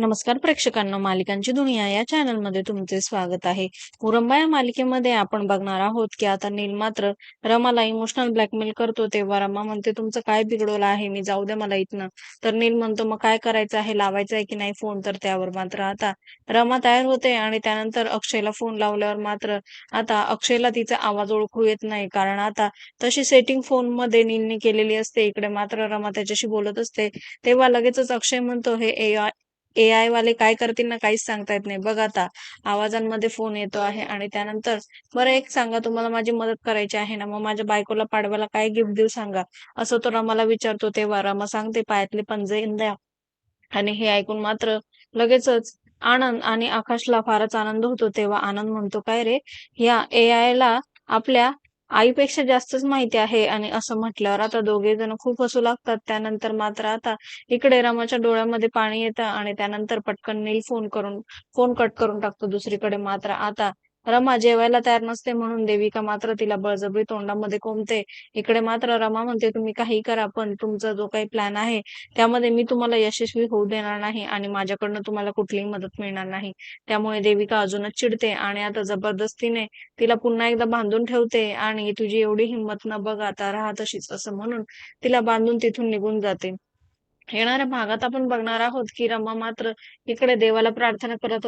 नमस्कार प्रेक्षकांना मालिकांची दुनिया या चॅनलमध्ये तुमचे स्वागत आहे. उरंबा या मालिकेमध्ये आपण बघणार आहोत की आता नील मात्र रमाला इमोशनल ब्लॅकमेल करतो तेव्हा रमा म्हणते तुमचं काय बिघडवलं आहे? मी जाऊ दे मला इथनं. तर नील म्हणतो मग काय करायचं आहे? लावायचं आहे की नाही फोन तर त्यावर मात्र आता रमा तयार होते आणि त्यानंतर अक्षयला फोन लावल्यावर मात्र आता अक्षयला तिचा आवाज ओळखू येत नाही. कारण आता तशी सेटिंग फोनमध्ये नीलने केलेली असते. इकडे मात्र रमा त्याच्याशी बोलत असते. तेव्हा लगेचच अक्षय म्हणतो हे ए ए वाले काय करतील ना काहीच सांगता येत नाही. बघ आता आवाजांमध्ये फोन येतो आहे आणि त्यानंतर बरं एक सांगा तुम्हाला माझी मदत करायची आहे ना? मग माझ्या बायकोला पाडव्याला काय गिफ्ट देऊ सांगा? असं तो रमाला विचारतो तेव्हा. रमा सांगते पायातले पंजे द्या. आणि हे ऐकून मात्र लगेचच आनंद आणि आकाशला फारच आनंद होतो. तेव्हा आनंद म्हणतो काय रे? या ए ला आपल्या आईपेक्षा जास्तच माहिती आहे आणि असं म्हटल्यावर आता दोघे जण खूप हसू लागतात. त्यानंतर मात्र आता इकडे रमाच्या डोळ्यामध्ये पाणी येतं आणि त्यानंतर पटकन नील फोन करून फोन कट करून टाकतो दुसरीकडे. मात्र आता रमा जेवायला तयार नसते म्हणून देविका मात्र तिला बळजबरी तोंडामध्ये कोंबते इकडे मात्र रमा म्हणते तुम्ही काही करा पण तुमचा जो काही प्लॅन आहे त्यामध्ये मी तुम्हाला यशस्वी होऊ देणार नाही आणि माझ्याकडनं तुम्हाला कुठलीही मदत मिळणार नाही. त्यामुळे देविका अजूनच चिडते आणि आता जबरदस्तीने तिला पुन्हा एकदा बांधून ठेवते आणि तुझी एवढी हिंमत न बघ आता राहा तशीच असं म्हणून तिला बांधून तिथून निघून जाते. येणाऱ्या भागात आपण बघणार आहोत की रमा मात्र इकडे देवाला प्रार्थना करत